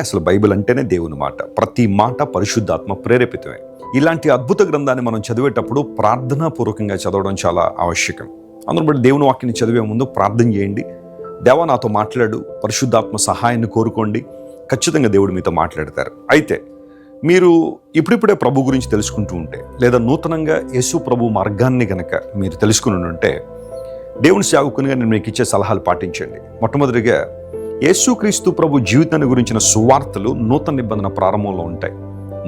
అసలు బైబిల్ అంటేనే దేవుని మాట. ప్రతి మాట పరిశుద్ధాత్మ ప్రేరేపితమే. ఇలాంటి అద్భుత గ్రంథాన్ని మనం చదివేటప్పుడు ప్రార్థనాపూర్వకంగా చదవడం చాలా ఆవశ్యకం. అందులో బట్టి దేవుని వాక్యాన్ని చదివే ముందు ప్రార్థన చేయండి. దేవా నాతో మాట్లాడు. పరిశుద్ధాత్మ సహాయాన్ని కోరుకోండి. ఖచ్చితంగా దేవుడు మీతో మాట్లాడతారు. అయితే మీరు ఇప్పుడిప్పుడే ప్రభు గురించి తెలుసుకుంటూ ఉంటే లేదా నూతనంగా యేసు ప్రభు మార్గాన్ని గనక మీరు తెలుసుకుని ఉంటే దేవుని సేవకునిగా నేను మీకు ఇచ్చే సలహాలు పాటించండి. మొట్టమొదటిగా యేసుక్రీస్తు ప్రభు జీవితాన్ని గురించిన సువార్తలు నూతన నిబంధన ప్రారంభంలో ఉంటాయి.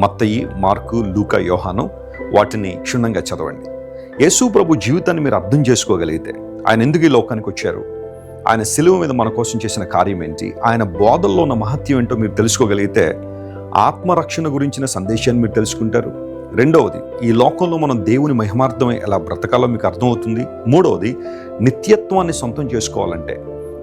మత్తయి మార్కు లూకా యోహాను వాటిని క్షుణ్ణంగా చదవండి. యేసు ప్రభు జీవితాన్ని మీరు అర్థం చేసుకోగలిగితే ఆయన ఎందుకు ఈ లోకానికి వచ్చారు? ఆయన సిలువ మీద మన కోసం చేసిన కార్యం ఏంటి? ఆయన బోధల్లో ఉన్న మహత్యం ఏంటో మీరు తెలుసుకోగలిగితే ఆత్మరక్షణ గురించిన సందేశాన్ని మీరు తెలుసుకుంటారు. రెండవది ఈ లోకంలో మనం దేవుని మహిమార్థమై ఎలా బ్రతకాలో మీకు అర్థమవుతుంది. మూడవది నిత్యత్వాన్ని సొంతం చేసుకోవాలంటే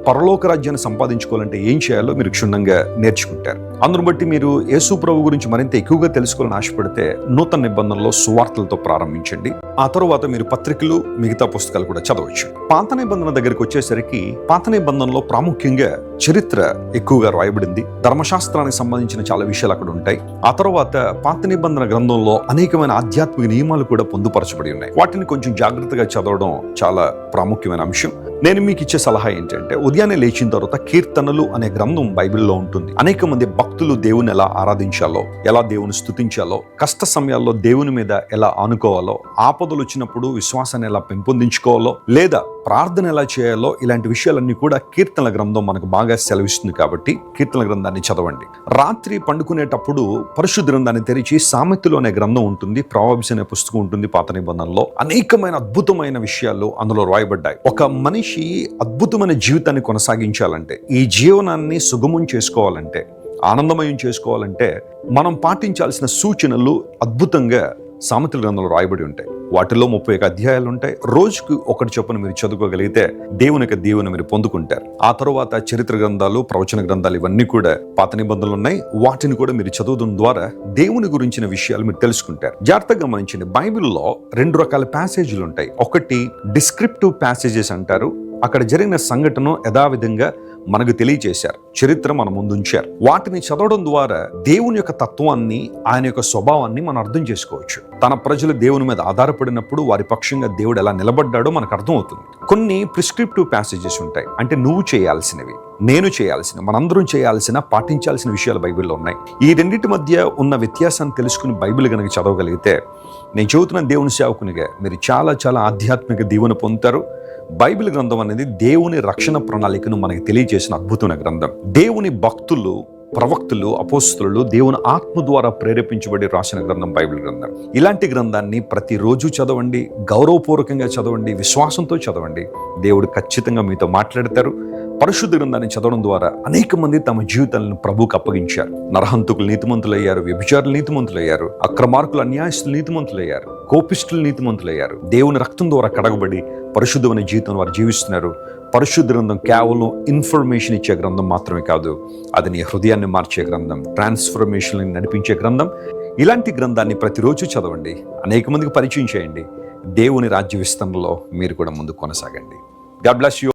పరలోక రాజ్యాన్ని సంపాదించుకోవాలంటే ఏం చేయాలో మీరు క్షుణ్ణంగా నేర్చుకుంటారు. అందును బట్టి మీరు యేసు ప్రభు గురించి మరింత ఎక్కువగా తెలుసుకోవాలని ఆశపడితే నూతన నిబంధనలో సువార్తలతో ప్రారంభించండి. ఆ తరువాత మీరు పత్రికలు మిగతా పుస్తకాలు కూడా చదవచ్చు. పాత నిబంధన దగ్గరికి వచ్చేసరికి పాత నిబంధనలో ప్రాముఖ్యంగా చరిత్ర ఎక్కువగా రాయబడింది. ధర్మశాస్త్రానికి సంబంధించిన చాలా విషయాలు అక్కడ ఉంటాయి. ఆ తర్వాత పాత నిబంధన గ్రంథంలో అనేకమైన ఆధ్యాత్మిక నియమాలు కూడా పొందుపరచబడి ఉన్నాయి. వాటిని కొంచెం జాగ్రత్తగా చదవడం చాలా ప్రాముఖ్యమైన అంశం. నేను మీకు ఇచ్చే సలహా ఏంటంటే ఉదయాన్నే లేచిన తర్వాత కీర్తనలు అనే గ్రంథం బైబిల్లో ఉంటుంది. అనేక మంది భక్తులు దేవుని ఎలా ఆరాధించాలో ఎలా దేవుని స్తుతించాలో కష్ట సమయాల్లో దేవుని మీద ఎలా ఆనుకోవాలో ఆపదలు వచ్చినప్పుడు విశ్వాసాన్ని ఎలా పెంపొందించుకోవాలో లేదా ప్రార్థన ఎలా చేయాలో ఇలాంటి విషయాలన్నీ కూడా కీర్తనల గ్రంథం మనకు బాగా సెలవిస్తుంది కాబట్టి కీర్తన గ్రంథాన్ని చదవండి. రాత్రి పండుకునేటప్పుడు పరిశుద్ధ గ్రంథాన్ని తెరిచి సామెతలు అనే గ్రంథం ఉంటుంది ప్రావబ్స్ అనే పుస్తకం ఉంటుంది పాత నిబంధనలో అనేకమైన అద్భుతమైన విషయాలు అందులో రాయబడ్డాయి. ఒక మనిషి అద్భుతమైన జీవితాన్ని కొనసాగించాలంటే ఈ జీవనాన్ని సుగమం చేసుకోవాలంటే ఆనందమయం చేసుకోవాలంటే మనం పాటించాల్సిన సూచనలు అద్భుతంగా సామెతల గ్రంథంలో రాయబడి ఉంటాయి. వాటిలో ముప్పై ఒక అధ్యాయాలు ఉంటాయి రోజుకు ఒకటి చొప్పున మీరు చదువుకోగలిగితే దేవుని యొక్క మీరు పొందుకుంటారు. ఆ తర్వాత చరిత్ర గ్రంథాలు ప్రవచన గ్రంథాలు ఇవన్నీ కూడా పాత నిబంధనలు ఉన్నాయి వాటిని కూడా మీరు చదవడం ద్వారా దేవుని గురించిన విషయాలు మీరు తెలుసుకుంటారు. జాగ్రత్తగా గమనించండి. బైబిల్లో రెండు రకాల ప్యాసేజీలు ఉంటాయి ఒకటి డిస్క్రిప్టివ్ ప్యాసేజెస్ అంటారు. అక్కడ జరిగిన సంఘటన యథావిధంగా మనకు తెలియజేశారు. చరిత్ర మన ముందు ఉంచారు వాటిని చదవడం ద్వారా దేవుని యొక్క తత్వాన్ని ఆయన యొక్క స్వభావాన్ని మనం అర్థం చేసుకోవచ్చు. తన ప్రజలు దేవుని మీద ఆధారపడినప్పుడు వారి పక్షంగా దేవుడు ఎలా నిలబడ్డాడో మనకు అర్థమవుతుంది. కొన్ని ప్రిస్క్రిప్టివ్ ప్యాసేజెస్ ఉంటాయి. అంటే నువ్వు చేయాల్సినవి. నేను చేయాల్సిన మనందరం చేయాల్సిన పాటించాల్సిన విషయాలు బైబిల్లో ఉన్నాయి. ఈ రెండింటి మధ్య ఉన్న వ్యత్యాసాన్ని తెలుసుకుని బైబిల్ కనుక చదవగలిగితే నేను చదువుతున్న దేవుని సేవకునిగా మీరు చాలా చాలా ఆధ్యాత్మిక దీవెన పొందుతారు. బైబిల్ గ్రంథం అనేది దేవుని రక్షణ ప్రణాళికను మనకి తెలియజేసిన అద్భుతమైన గ్రంథం. దేవుని భక్తులు ప్రవక్తులు అపోస్తులు దేవుని ఆత్మ ద్వారా ప్రేరేపించబడి రాసిన గ్రంథం బైబిల్ గ్రంథం. ఇలాంటి గ్రంథాన్ని ప్రతిరోజు చదవండి గౌరవపూర్వకంగా చదవండి విశ్వాసంతో చదవండి. దేవుడు ఖచ్చితంగా మీతో మాట్లాడతారు. పరిశుద్ధ గ్రంథాన్ని చదవడం ద్వారా అనేక మంది తమ జీవితాలను ప్రభుకు అప్పగించారు. నరహంతుకులు నీతిమంతులయ్యారు వ్యభిచారులు నీతిమంతులయ్యారు అక్రమార్కులు అన్యాయస్తులు నీతిమంతులయ్యారు కోపిష్టులు నీతిమంతులయ్యారు. దేవుని రక్తం ద్వారా కడగబడి పరిశుద్ధమైన జీవితం వారు జీవిస్తున్నారు. పరిశుద్ధ గ్రంథం కేవలం ఇన్ఫర్మేషన్ ఇచ్చే గ్రంథం మాత్రమే కాదు అది నీ హృదయాన్ని మార్చే గ్రంథం ట్రాన్స్ఫర్మేషన్ నడిపించే గ్రంథం. ఇలాంటి గ్రంథాన్ని ప్రతిరోజు చదవండి అనేక మందికి పరిచయం చేయండి. దేవుని రాజ్య విస్తరణలో మీరు కూడా ముందు కొనసాగండి. God bless you.